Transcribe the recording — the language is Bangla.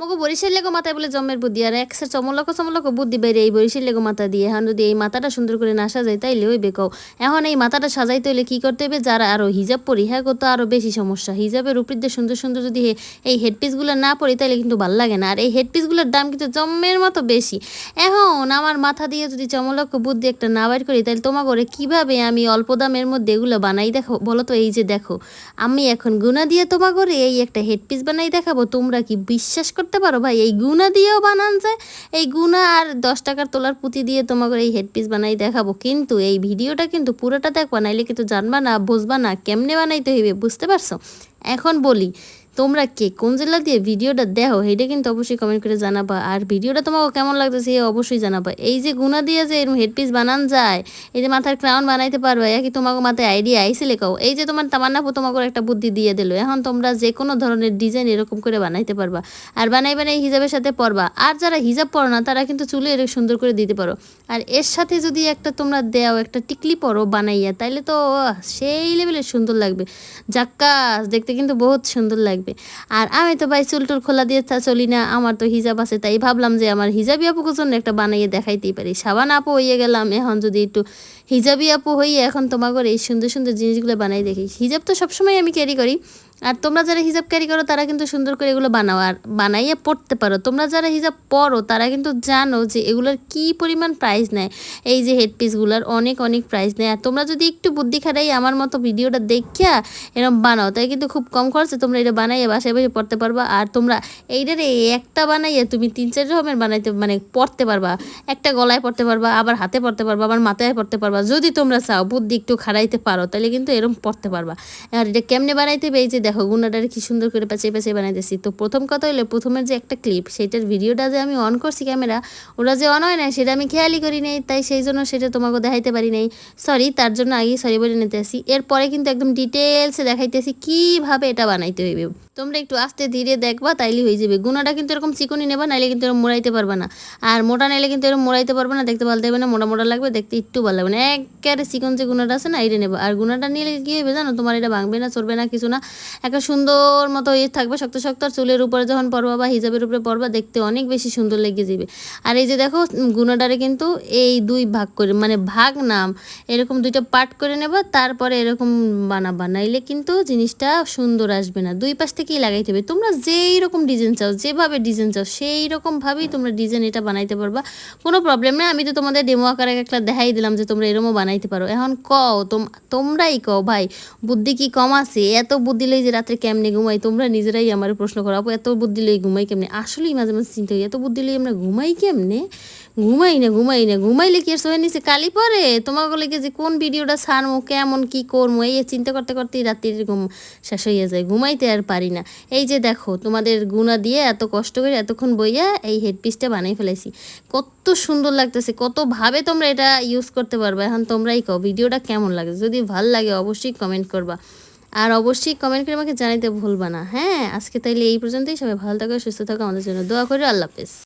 মগো বরিশাল লেগো মাথায় বলে জন্মের বুদ্ধি, আর একসের চমলক চমলক বুদ্ধি বাইরে এই বরিশাল লেগো মাথা দিয়ে। এখন যদি এই মাথাটা সুন্দর করে না সাজাই, তাইলে ওই বেকাও এখন এই মাথাটা সাজাইতে হইলে কি করতে হবে? যারা আরও হিজাব পরি হ্যাঁ তো আরও বেশি সমস্যা। হিজাবের উপর দিয়ে সুন্দর সুন্দর যদি এই হেডপিসগুলো না পরি, তাইলে কিন্তু ভালো লাগে না। আর এই হেডপিসগুলোর দাম কিন্তু জম্মের মতো বেশি। এখন আমার মাথা দিয়ে যদি চমলক বুদ্ধি একটা না বাইর করি তাহলে তোমার করে কীভাবে আমি অল্প দামের মধ্যে এগুলো বানাই দেখো? বলো তো এই যে দেখো, আমি এখন গুনা দিয়ে তোমার করে এই একটা হেডপিস বানাই দেখাবো। তোমরা কি বিশ্বাস করতে পারো ভাই? এই গুনা দিয়েও বানান যায় এই গুনা আর দশ টাকার তোলার পুঁতি দিয়ে তোমাকে এই হেডপিস বানাই দেখাবো। কিন্তু এই ভিডিওটা কিন্তু পুরোটা দেখবা, নাইলে কিন্তু জানবা না, বুঝবা না, কেমনে বানাইতে হইবে, বুঝতে পারছ? এখন বলি তোমরা কে? কোন জেলা দিয়ে ভিডিওটা দেখো এটা কিন্তু অবশ্যই কমেন্ট করে জানাবা। আর ভিডিওটা তোমাকে কেমন লাগতেছে অবশ্যই জানাবা। এই যে গুনা দিয়ে যে এরকম হেডপিস বানান যায়, এই যে মাথার ক্রাউন বানাইতে পারবে একই তোমাকে মাথায় আইডিয়া আইসিলে কাও? এই যে তোমার তামান্নাপু তোমাকে একটা বুদ্ধি দিয়ে দিল, এখন তোমরা যে কোনো ধরনের ডিজাইন এরকম করে বানাইতে পারবা। আর বানাই বানাই হিজাবের সাথে পরবা। আর যারা হিজাব পরো না, তারা কিন্তু চুলে এরকম সুন্দর করে দিতে পারো। আর এর সাথে যদি একটা তোমরা দেও, একটা টিকলি পরো বানাইয়া, তাইলে তো সেই লেভেলের সুন্দর লাগবে। জাক্কাস, দেখতে কিন্তু বহুত সুন্দর লাগবে। আর আমি তো ভাই চুল টুল খোলা দিয়ে চলি না, আমার তো হিজাব আছে, তাই ভাবলাম যে আমার হিজাবি আপুকে জন্য একটা বানাইয়ে দেখাইতেই পারি। সাবান আপু হইয়ে গেলাম, এখন যদি একটু হিজাবি আপু হইয়ে এখন তোমাকে এই সুন্দর সুন্দর জিনিসগুলো বানাই দেখি। হিজাব তো সবসময় আমি ক্যারি করি। আর তোমরা যারা হিজাব ক্যারি করো, তারা কিন্তু সুন্দর করে এগুলো বানাও আর বানাইয়ে পড়তে পারো। তোমরা যারা হিজাব পরো তারা কিন্তু জানো যে এগুলোর কি পরিমাণ প্রাইস নেয়। এই যে হেডপিসগুলোর অনেক অনেক প্রাইস নেয়। আর তোমরা যদি একটু বুদ্ধি খাটাই আমার মতো ভিডিওটা দেখিয়া এরকম বানাও তাই কিন্তু খুব কম খরচে তোমরা এটা বানাইয়ে বাসায় বসে পড়তে পারবা। আর তোমরা এইটার এই একটা বানাইয়ে তুমি তিন, চার রকমের বানাইতে মানে পড়তে পারবা। একটা গলায় পড়তে পারবা, আবার হাতে পড়তে পারবা, আবার মাথায় পড়তে পারবা। যদি তোমরা চাও বুদ্ধি একটু খাড়াইতে পারো, তাহলে কিন্তু এরকম পড়তে পারবা। আর এটা কেমনে বানাইতে হবে? এই যে দেখো গুণাটারে কি সুন্দর করে পেঁচে পেঁচে বানাইতেছি। তো প্রথম কথা হলো প্রথমের যে একটা ক্লিপ সেটার ভিডিওটা যে আমি অন করছি ক্যামেরা ওটা যে অন হয় না সেটা আমি খেয়ালই করি নাই, তাই সেই জন্য সেটা তোমাকে দেখাইতে পারি নাই। সরি তার জন্য আগে সরি বলে নিতে আসি এরপরে কিন্তু একদম ডিটেলসে দেখাইতেছি কীভাবে এটা বানাইতে হইবে। তোমরা একটু আস্তে ধীরে দেখবা, তাইলে হয়ে যাবে। গুণাটা কিন্তু এরকম চিকনি নেবা, নাইলে কিন্তু এরকম মোড়াইতে পারবে না। আর মোটা নাইলে কিন্তু এরকম মোড়াইতে পারবে না, দেখতে ভালো দেবে না, মোটা মোটা লাগবে, দেখতে একটু ভালো লাগবে না। একেবারে চিকন যে গুণাটা আছে না এটা নেবা। আর গুণাটা নিলে কি হবে জানো, তোমার এটা ভাঙবে না, চড়বে না, কিছু না। একটা সুন্দর মতো ইয়ে থাকবে শক্ত শক্ত আর চুলের উপরে যখন পরবা বা হিজাবের উপরে পরবা দেখতে অনেক বেশি সুন্দর লেগে যাবে। আর এই যে দেখো উম, গুণাটারে কিন্তু এই দুই ভাগ করে মানে ভাগ নাম এরকম দুইটা পার্ট করে নেবা তারপরে এরকম বানাবা। নাইলে কিন্তু জিনিসটা সুন্দর আসবে না। দুই পাশ থেকেই লাগাইতে হবে। তোমরা যেই রকম ডিজাইন চাও যেভাবে ডিজাইন চাও সেই রকমভাবেই তোমরা ডিজাইন এটা বানাইতে পারবা। কোনো প্রবলেম নেই। আমি তো তোমাদের ডেমো আকারে একটা দেখাই দিলাম যে তোমরা এরমও বানাইতে পারো। এখন কও তোম- তোমরাই কও ভাই বুদ্ধি কি কম আছে? এত বুদ্ধি লই যে রাত্রে কেমনে ঘুমাই, তোমরা নিজেরাই আমার প্রশ্ন করো, আপু, এত বুদ্ধি লই ঘুমাই কেমনে? আসলেই মাঝে মাঝে চিন্তা করি, এত বুদ্ধি লই আমরা ঘুমাই কেমনে? ঘুমাই না ঘুমাই না, ঘুমাইলে কি আর সোহের নিচে কালি পরে? তোমাকে লেগে যে কোন ভিডিওটা ছাড়মো, কেমন, কি করব এই চিন্তা করতে করতেই রাত্রির ঘুম শেষ হইয়া যায়, ঘুমাইতে আর পারি না। এই যে দেখো, তোমাদের গুণা দিয়ে এত কষ্ট করে এতক্ষণ বইয়া এই হেডপিসটা বানাই ফেলাইছি। কত সুন্দর লাগতেছে, কতভাবে তোমরা এটা ইউজ করতে পারবে। এখন তোমরাই কও, ভিডিওটা কেমন লাগে? যদি ভালো লাগে, অবশ্যই কমেন্ট করবা। আর অবশ্যই কমেন্ট করে আমাকে জানাইতে ভুলবা না। হ্যাঁ আজকে তাইলে এই পর্যন্তই। সবাই ভালো থাকো, সুস্থ থাকো। আমাদের জন্য দোয়া করি। আল্লাহ হাফেজ।